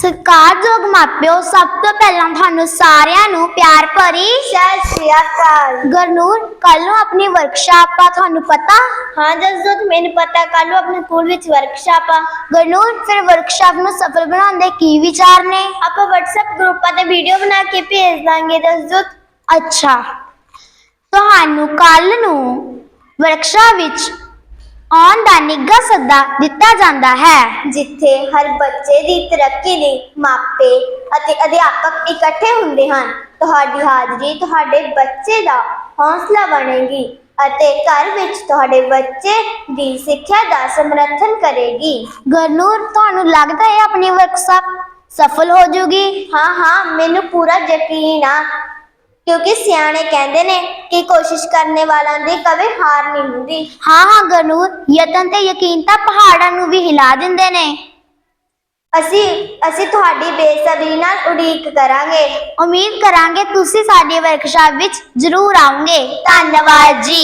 ਸਤਿਕਾਰਯੋਗ ਮਾਪਿਓ ਸਭ ਤੋਂ ਪਹਿਲਾਂ ਤੁਹਾਨੂੰ ਸਾਰਿਆਂ ਨੂੰ ਪਿਆਰ ਭਰੀ ਸਤਿ ਸ਼੍ਰੀ ਅਕਾਲ। ਗਰਨੂਰ ਕੱਲ ਨੂੰ ਆਪਣੀ ਵਰਕਸ਼ਾਪ ਆ ਤੁਹਾਨੂੰ ਪਤਾ? ਹਾਂ ਜਸਦੋਤ ਮੈਨੂੰ ਪਤਾ ਕੱਲ ਨੂੰ ਆਪਣੇ ਸਕੂਲ ਵਿੱਚ ਵਰਕਸ਼ਾਪ ਆ। ਗਰਨੂਰ ਫਿਰ ਵਰਕਸ਼ਾਪ ਨੂੰ ਸਫਲ ਬਣਾਉਣ ਦੇ ਕੀ ਵਿਚਾਰ ਨੇ? ਆਪਾਂ WhatsApp ਗਰੁੱਪਾਂ ਤੇ ਵੀਡੀਓ ਬਣਾ ਕੇ ਭੇਜ ਦਾਂਗੇ ਜਸਦੋਤ ਅੱਛਾ। ਤੁਹਾਨੂੰ ਕੱਲ ਨੂੰ ਵਰਕਸ਼ਾਪ ਵਿੱਚ ਆਉਣ ਨਿੱਘਾ ਸੱਦਾ ਦਿੱਤਾ ਜਾਂਦਾ ਹੈ। ਜਿੱਥੇ ਹਰ ਬੱਚੇ ਦੀ ਤਰੱਕੀ ਲਈ ਮਾਪੇ ਅਤੇ ਅਧਿਆਪਕ ਇਕੱਠੇ ਹੁੰਦੇ ਹਨ। ਤੁਹਾਡੀ ਹਾਜ਼ਰੀ ਤੁਹਾਡੇ ਬੱਚੇ ਦਾ ਹੌਸਲਾ ਬਣੇਗੀ ਅਤੇ ਘਰ ਵਿੱਚ ਤੁਹਾਡੇ ਬੱਚੇ ਦੀ ਸਿੱਖਿਆ ਦਾ ਸਮਰਥਨ ਕਰੇਗੀ। ਗਰਨੂਰ ਤੁਹਾਨੂੰ ਲੱਗਦਾ ਹੈ ਆਪਣੀ ਵਰਕਸ਼ਾਪ ਸਫਲ ਹੋ ਜਾਊਗੀ ਹਾਂ ਹਾਂ ਮੈਨੂੰ ਪੂਰਾ ਯਕੀਨ ਆ ਕਿਉਂਕਿ ਸਿਆਣੇ ਕਹਿੰਦੇ ਨੇ ਕਿ ਕੋਸ਼ਿਸ਼ ਕਰਨੇ ਵਾਲਿਆਂ ਦੀ ਕਦੇ ਹਾਰ ਨਹੀਂ ਹੁੰਦੀ। ਹਾਂ ਹਾਂ ਗਰਨੂਰ ਯਤਨ ਤੇ ਯਕੀਨ ਤਾਂ ਪਹਾੜਾਂ ਨੂੰ ਵੀ ਹਿਲਾ ਦਿੰਦੇ ਨੇ। ਅਸੀਂ ਅਸੀਂ ਤੁਹਾਡੀ ਬੇਸਬਰੀ ਨਾਲ ਉਡੀਕ ਕਰਾਂਗੇ। ਉਮੀਦ ਕਰਾਂਗੇ ਤੁਸੀਂ ਸਾਡੀ ਵਰਕਸ਼ਾਪ ਵਿੱਚ ਜ਼ਰੂਰ ਆਓਗੇ ਧੰਨਵਾਦ ਜੀ।